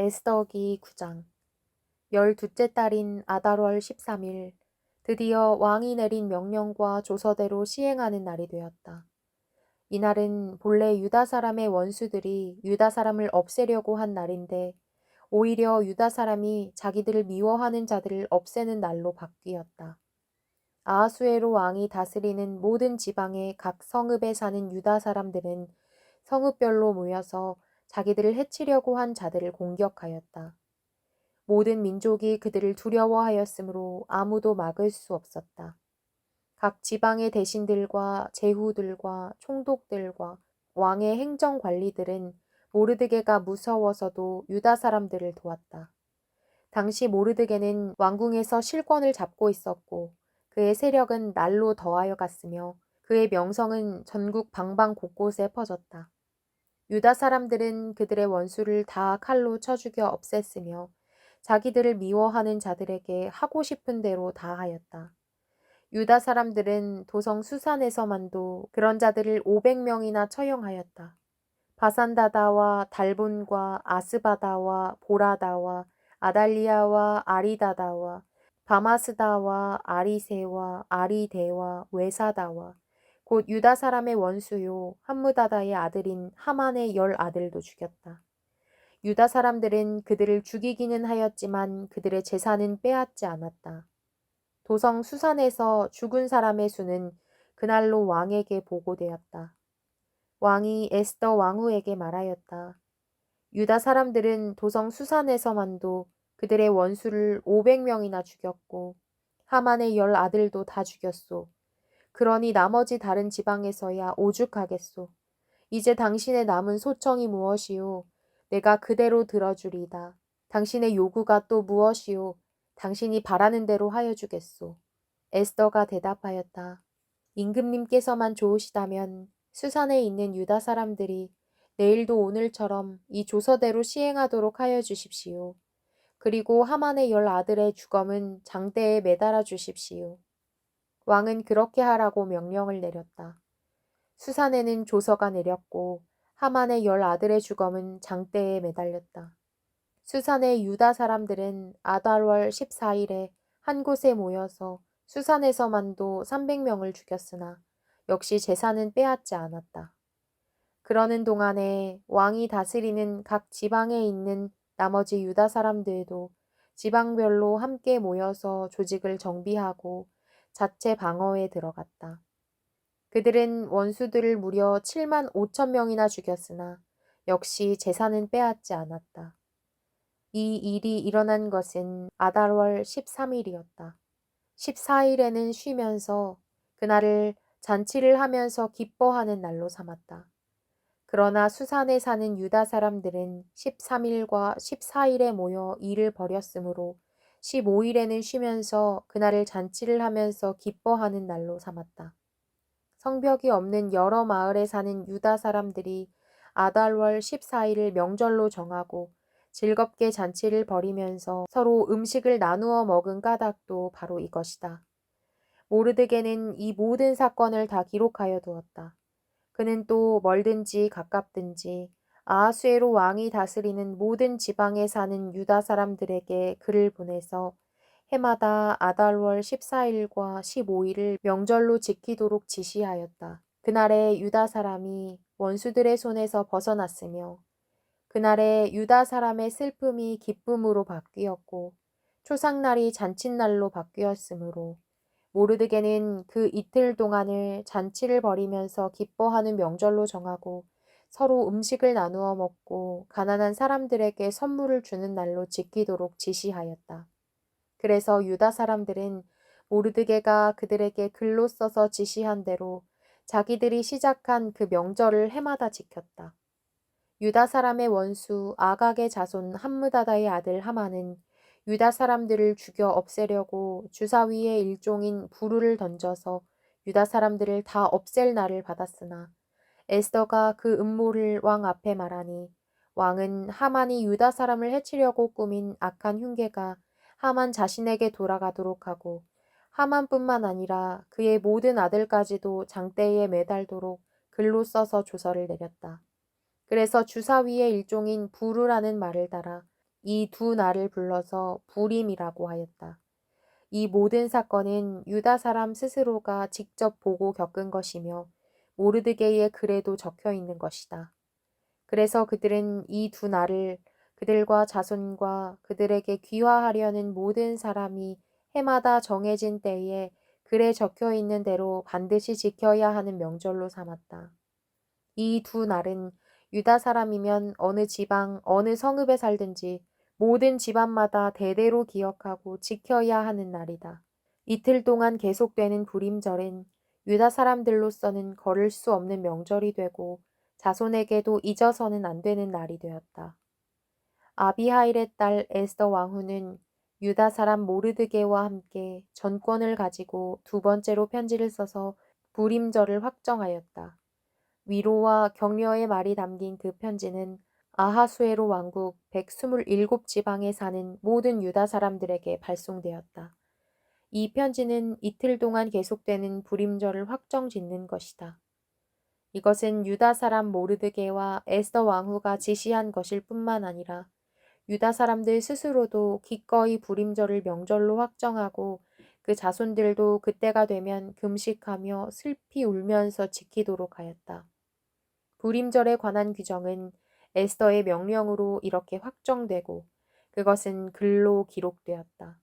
에스더기 9장 열둘째 달인 아달월 13일 드디어 왕이 내린 명령과 조서대로 시행하는 날이 되었다. 이날은 본래 유다 사람의 원수들이 유다 사람을 없애려고 한 날인데 오히려 유다 사람이 자기들을 미워하는 자들을 없애는 날로 바뀌었다. 아하수에로 왕이 다스리는 모든 지방의 각 성읍에 사는 유다 사람들은 성읍별로 모여서 자기들을 해치려고 한 자들을 공격하였다. 모든 민족이 그들을 두려워하였으므로 아무도 막을 수 없었다. 각 지방의 대신들과 제후들과 총독들과 왕의 행정 관리들은 모르드게가 무서워서도 유다 사람들을 도왔다. 당시 모르드게는 왕궁에서 실권을 잡고 있었고 그의 세력은 날로 더하여 갔으며 그의 명성은 전국 방방 곳곳에 퍼졌다. 유다 사람들은 그들의 원수를 다 칼로 쳐 죽여 없앴으며 자기들을 미워하는 자들에게 하고 싶은 대로 다 하였다. 유다 사람들은 도성 수산에서만도 그런 자들을 500명이나 처형하였다. 바산다다와 달본과 아스바다와 보라다와 아달리아와 아리다다와 바마스다와 아리세와 아리데와 외사다와 곧 유다 사람의 원수요 함무다다의 아들인 하만의 열 아들도 죽였다. 유다 사람들은 그들을 죽이기는 하였지만 그들의 재산은 빼앗지 않았다. 도성 수산에서 죽은 사람의 수는 그날로 왕에게 보고되었다. 왕이 에스더 왕후에게 말하였다. 유다 사람들은 도성 수산에서만도 그들의 원수를 500명이나 죽였고 하만의 열 아들도 다 죽였소. 그러니 나머지 다른 지방에서야 오죽하겠소. 이제 당신의 남은 소청이 무엇이오? 내가 그대로 들어주리다. 당신의 요구가 또 무엇이오? 당신이 바라는 대로 하여 주겠소. 에스더가 대답하였다. 임금님께서만 좋으시다면 수산에 있는 유다 사람들이 내일도 오늘처럼 이 조서대로 시행하도록 하여 주십시오. 그리고 하만의 열 아들의 주검은 장대에 매달아 주십시오. 왕은 그렇게 하라고 명령을 내렸다. 수산에는 조서가 내렸고 하만의 열 아들의 주검은 장대에 매달렸다. 수산의 유다 사람들은 아달월 14일에 한 곳에 모여서 수산에서만도 300명을 죽였으나 역시 재산은 빼앗지 않았다. 그러는 동안에 왕이 다스리는 각 지방에 있는 나머지 유다 사람들도 지방별로 함께 모여서 조직을 정비하고 자체 방어에 들어갔다. 그들은 원수들을 무려 7만 5천 명이나 죽였으나 역시 재산은 빼앗지 않았다. 이 일이 일어난 것은 아달월 13일이었다. 14일에는 쉬면서 그날을 잔치를 하면서 기뻐하는 날로 삼았다. 그러나 수산에 사는 유다 사람들은 13일과 14일에 모여 일을 벌였으므로 15일에는 쉬면서 그날을 잔치를 하면서 기뻐하는 날로 삼았다. 성벽이 없는 여러 마을에 사는 유다 사람들이 아달월 14일을 명절로 정하고 즐겁게 잔치를 벌이면서 서로 음식을 나누어 먹은 까닭도 바로 이것이다. 모르드게는 이 모든 사건을 다 기록하여 두었다. 그는 또 멀든지 가깝든지 아하수에로 왕이 다스리는 모든 지방에 사는 유다 사람들에게 글을 보내서 해마다 아달월 14일과 15일을 명절로 지키도록 지시하였다. 그날에 유다 사람이 원수들의 손에서 벗어났으며 그날에 유다 사람의 슬픔이 기쁨으로 바뀌었고 초상날이 잔칫날로 바뀌었으므로 모르드게는 그 이틀 동안을 잔치를 벌이면서 기뻐하는 명절로 정하고 서로 음식을 나누어 먹고 가난한 사람들에게 선물을 주는 날로 지키도록 지시하였다. 그래서 유다 사람들은 모르드게가 그들에게 글로 써서 지시한 대로 자기들이 시작한 그 명절을 해마다 지켰다. 유다 사람의 원수 아각의 자손 함무다다의 아들 하마는 유다 사람들을 죽여 없애려고 주사위의 일종인 부르를 던져서 유다 사람들을 다 없앨 날을 받았으나 에스더가 그 음모를 왕 앞에 말하니 왕은 하만이 유다 사람을 해치려고 꾸민 악한 흉계가 하만 자신에게 돌아가도록 하고 하만뿐만 아니라 그의 모든 아들까지도 장대에 매달도록 글로 써서 조서를 내렸다. 그래서 주사위의 일종인 부르라는 말을 따라 이 두 날을 불러서 부림이라고 하였다. 이 모든 사건은 유다 사람 스스로가 직접 보고 겪은 것이며 모르드게의 글에도 적혀 있는 것이다. 그래서 그들은 이 두 날을 그들과 자손과 그들에게 귀화하려는 모든 사람이 해마다 정해진 때에 글에 적혀 있는 대로 반드시 지켜야 하는 명절로 삼았다. 이 두 날은 유다 사람이면 어느 지방, 어느 성읍에 살든지 모든 집안마다 대대로 기억하고 지켜야 하는 날이다. 이틀 동안 계속되는 불임절은 유다 사람들로서는 걸을 수 없는 명절이 되고 자손에게도 잊어서는 안 되는 날이 되었다. 아비하일의 딸 에스더 왕후는 유다 사람 모르드게와 함께 전권을 가지고 두 번째로 편지를 써서 불임절을 확정하였다. 위로와 격려의 말이 담긴 그 편지는 아하수에로 왕국 127지방에 사는 모든 유다 사람들에게 발송되었다. 이 편지는 이틀 동안 계속되는 불임절을 확정 짓는 것이다. 이것은 유다 사람 모르드게와 에스더 왕후가 지시한 것일 뿐만 아니라 유다 사람들 스스로도 기꺼이 불임절을 명절로 확정하고 그 자손들도 그때가 되면 금식하며 슬피 울면서 지키도록 하였다. 불임절에 관한 규정은 에스더의 명령으로 이렇게 확정되고 그것은 글로 기록되었다.